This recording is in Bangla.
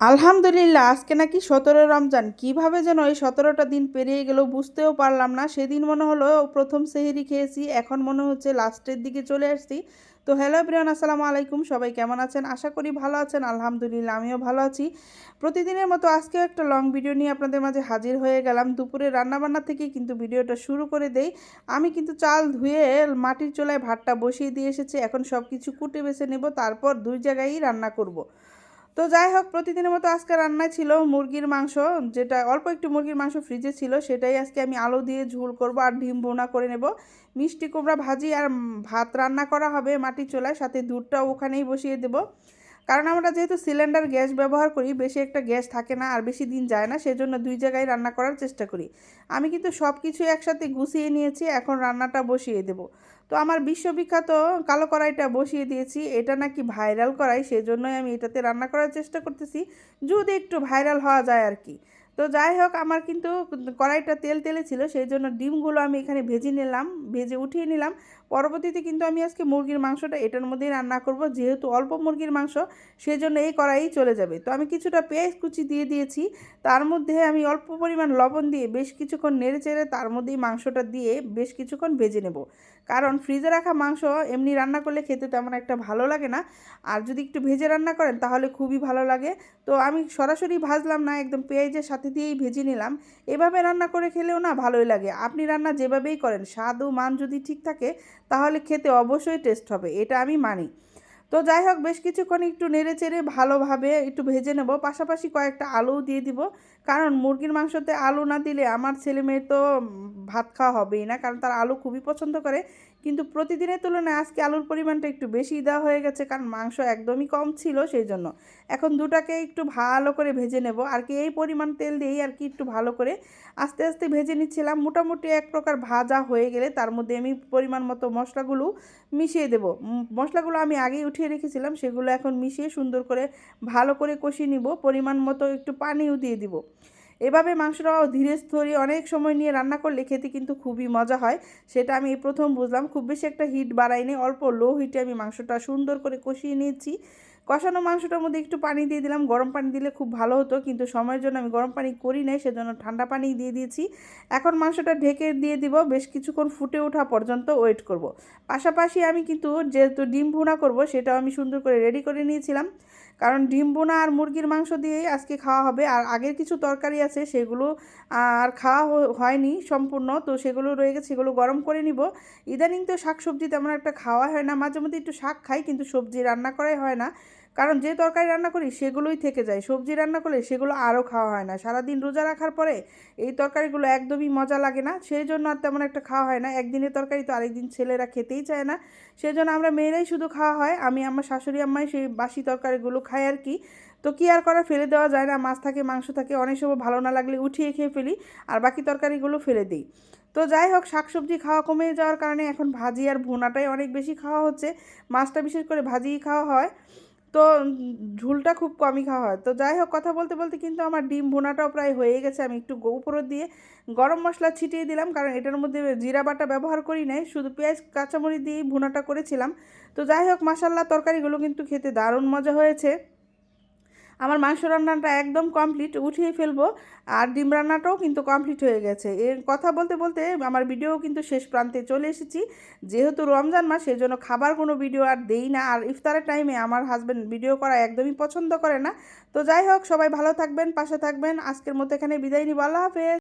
আলহামদুলিল্লাহ, আজকে নাকি সতেরো রমজান। কীভাবে যেন এই সতেরোটা দিন পেরিয়ে গেল বুঝতেও পারলাম না। সেদিন মনে হলো প্রথম সেহেরি খেয়েছি, এখন মনে হচ্ছে লাস্টের দিকে চলে আসছি। তো হ্যালো প্রিয়ান আসসালামু আলাইকুম। সবাই কেমন আছেন? আশা করি ভালো আছেন। আলহামদুলিল্লাহ, আমিও ভালো আছি। প্রতিদিনের মতো আজকেও একটা লং ভিডিও নিয়ে আপনাদের মাঝে হাজির হয়ে গেলাম। দুপুরে রান্নাবান্না থেকে কিন্তু ভিডিওটা শুরু করে দেই। আমি কিন্তু চাল ধুয়ে মাটির চুলায় ভাতটা বসিয়ে দিয়ে এসেছি। এখন সব কিছু কুটে বেছে নেব, তারপর দুই জায়গায়ই রান্না করব। তো যাই হোক প্রতিদিনের মতো আজকে রান্নায় ছিল মুরগির মাংস, যেটা অল্প একটু মুরগির মাংস ফ্রিজে ছিল, সেটাই আজকে আমি আলু দিয়ে ঝুল করব আর ডিম বোনা করে নেব। মিষ্টি কুমড়া ভাজি আর ভাত রান্না করা হবে মাটি চোলায়, সাথে দুধটাও ওখানেই বসিয়ে দেবো। কারণ আমরা যেহেতু সিলিন্ডার গ্যাস ব্যবহার করি, বেশি একটা গ্যাস থাকে না আর বেশি দিন যায় না, সেজন্য দুই জায়গায় রান্না করার চেষ্টা করি। আমি কিন্তু সব কিছু একসাথে গুছিয়ে নিয়েছি, এখন রান্নাটা বসিয়ে দেব। তো আমার বিশ্ববিখ্যাত কালো কড়াইটা বসিয়ে দিয়েছি, এটা নাকি ভাইরাল করাই সেজন্যই আমি এটাতে রান্না করার চেষ্টা করতেছি, যদি একটু ভাইরাল হওয়া যায় আর কি। তো যাই হোক, আমার কিন্তু কড়াইটা তেল তেলে ছিল, সেই জন্য ডিমগুলো আমি এখানে ভেজে নিলাম, ভেজে উঠিয়ে নিলাম। পরবর্তীতে কিন্তু আমি আজকে মুরগির মাংসটা এটার মধ্যেই রান্না করব, যেহেতু অল্প মুরগির মাংস, সেই জন্য এই কড়াই চলে যাবে। তো আমি কিছুটা পেঁয়াজ কুচি দিয়ে দিয়েছি, তার মধ্যে আমি অল্প পরিমাণ লবণ দিয়ে বেশ কিছুক্ষণ নেড়ে চেড়ে তার মধ্যেই মাংসটা দিয়ে বেশ কিছুক্ষণ ভেজে নেব। কারণ ফ্রিজে রাখা মাংস এমনি রান্না করলে খেতে তেমন একটা ভালো লাগে না। আর যদি একটু ভেজে রান্না করেন তাহলে খুবই ভালো লাগে। তো আমি সরাসরি ভাজলাম না, একদম পেঁয়াজের সাথে দিয়েই ভেজে নিলাম। এভাবে রান্না করে খেলেও না ভালোই লাগে। আপনি রান্না যেভাবেই করেন, স্বাদ ও মান যদি ঠিক থাকে, তাহলে খেতে অবশ্যই টেস্ট হবে, এটা আমি মানি। তো যাই হোক বেশ কিছুক্ষণ একটু নেড়ে চেড়ে ভালোভাবে একটু ভেজে নেব। পাশাপাশি কয়েকটা আলুও দিয়ে দিব। কারণ মুরগির মাংসতে আলু না দিলে আমার ছেলে মেয়ে তো ভাত খাওয়া হবেই না। কারণ তার আলু খুবই পছন্দ করে। কিন্তু প্রতিদিনের তুলনায় আজকে আলুর পরিমাণটা একটু বেশি দেওয়া হয়ে গেছে, কারণ মাংস একদমই কম ছিল সেই জন্য এখন দুটাকে একটু ভালো করে ভেজে নেব। আর কি এই পরিমাণ তেল দিয়েই আর কি একটু ভালো করে আস্তে আস্তে ভেজে নিচ্ছিলাম। মোটামুটি এক প্রকার ভাজা হয়ে গেলে তার মধ্যে আমি পরিমাণ মতো মশলাগুলো মিশিয়ে দেব। মশলাগুলো আমি আগেই উঠিয়ে রেখেছিলাম, সেগুলো এখন মিশিয়ে সুন্দর করে ভালো করে কষিয়ে নিব। পরিমাণ মতো একটু পানিও দিয়ে দিব। এভাবে মাংসটাও ধীরে স্থরে অনেক সময় নিয়ে রান্না করলে খেতে কিন্তু খুবই মজা হয়। সেটা আমি প্রথম বুঝলাম। খুব বেশি একটা হিট বাড়াইনি অল্প লো হিটে আমি মাংসটা সুন্দর করে কষিয়ে নিয়েছি। কষানো মাংসটার মধ্যে একটু পানি দিয়ে দিলাম। গরম পানি দিলে খুব ভালো হতো। কিন্তু সময়ের জন্য আমি গরম পানি করি নাই, সেজন্য ঠান্ডা পানি দিয়ে দিয়েছি। এখন মাংসটা ঢেকে দিয়ে দিব। বেশ কিছুক্ষণ ফুটে ওঠা পর্যন্ত ওয়েট করব। পাশাপাশি আমি কিন্তু যেহেতু ডিম ভুনা করব, সেটাও আমি সুন্দর করে রেডি করে নিয়েছিলাম। কারণ ডিম বোনা আর মুরগির মাংস দিয়েই আজকে খাওয়া হবে। আর আগের কিছু তরকারি আছে, সেগুলো আর খাওয়া হয়নি সম্পূর্ণ। তো সেগুলো রয়ে গেছে, সেগুলো গরম করে নিব। ইদানিং তো শাক সবজি তেমন একটা খাওয়া হয় না। মাঝে মধ্যে একটু শাক খাই, কিন্তু সবজি রান্না করাই হয় না। কারণ যে তরকারি রান্না করি সেগুলোই থেকে যায়। সবজি রান্না করলে সেগুলো আরও খাওয়া হয় না। সারাদিন রোজা রাখার পরে এই তরকারিগুলো একদমই মজা লাগে না। সেই জন্য আর তেমন একটা খাওয়া হয় না। একদিনের তরকারি তো আরেকদিন ছেলেরা খেতেই চায় না। সেই জন্য আমরা মেয়েরাই শুধু খাওয়া হয়। আমি আমার শাশুড়ি, আম্মাই সেই বাসি তরকারিগুলো খাই আর কি। তো কী আর করা ফেলে দেওয়া যায় না। মাছ থাকে, মাংস থাকে। অনেক সময় ভালো না লাগলে উঠিয়ে খেয়ে ফেলি আর বাকি তরকারিগুলো ফেলে দিই। তো যাই হোক, শাকসবজি খাওয়া কমে যাওয়ার কারণে এখন ভাজি আর ভুনাটাই অনেক বেশি খাওয়া হচ্ছে। মাছটা বিশেষ করে ভাজিই খাওয়া হয়। তো ঝুলটা খুব কমই খাওয়া হয়। তো যাই হোক, কথা বলতে বলতে কিন্তু আমার ডিম ভোনাটাও প্রায় হয়ে গেছে। আমি একটু উপর দিয়ে গরম মশলা ছিটিয়ে দিলাম, কারণ এটার মধ্যে জিরা বাটা ব্যবহার করি নাই। শুধু পেঁয়াজ, কাঁচামরিচ দিয়েই ভোনাটা করেছিলাম। তো যাই হোক মশাল্লা তরকারিগুলো কিন্তু খেতে দারুণ মজা হয়েছে। আমার মাংস রান্নাটা একদম কমপ্লিট উঠিয়ে ফেলব। আর ডিম রান্নাটাও কিন্তু কমপ্লিট হয়ে গেছে। এর কথা বলতে বলতে আমার ভিডিও কিন্তু শেষ প্রান্তে চলে এসেছি। যেহেতু রমজান মাস সেই জন্য খাবার কোনো ভিডিও আর দেই না। আর ইফতারের টাইমে আমার হাজব্যান্ড ভিডিও করা একদমই পছন্দ করে না। তো যাই হোক, সবাই ভালো থাকবেন, পাশে থাকবেন। আজকের মতো এখানে বিদায় নিব। আল্লাহ হাফেজ।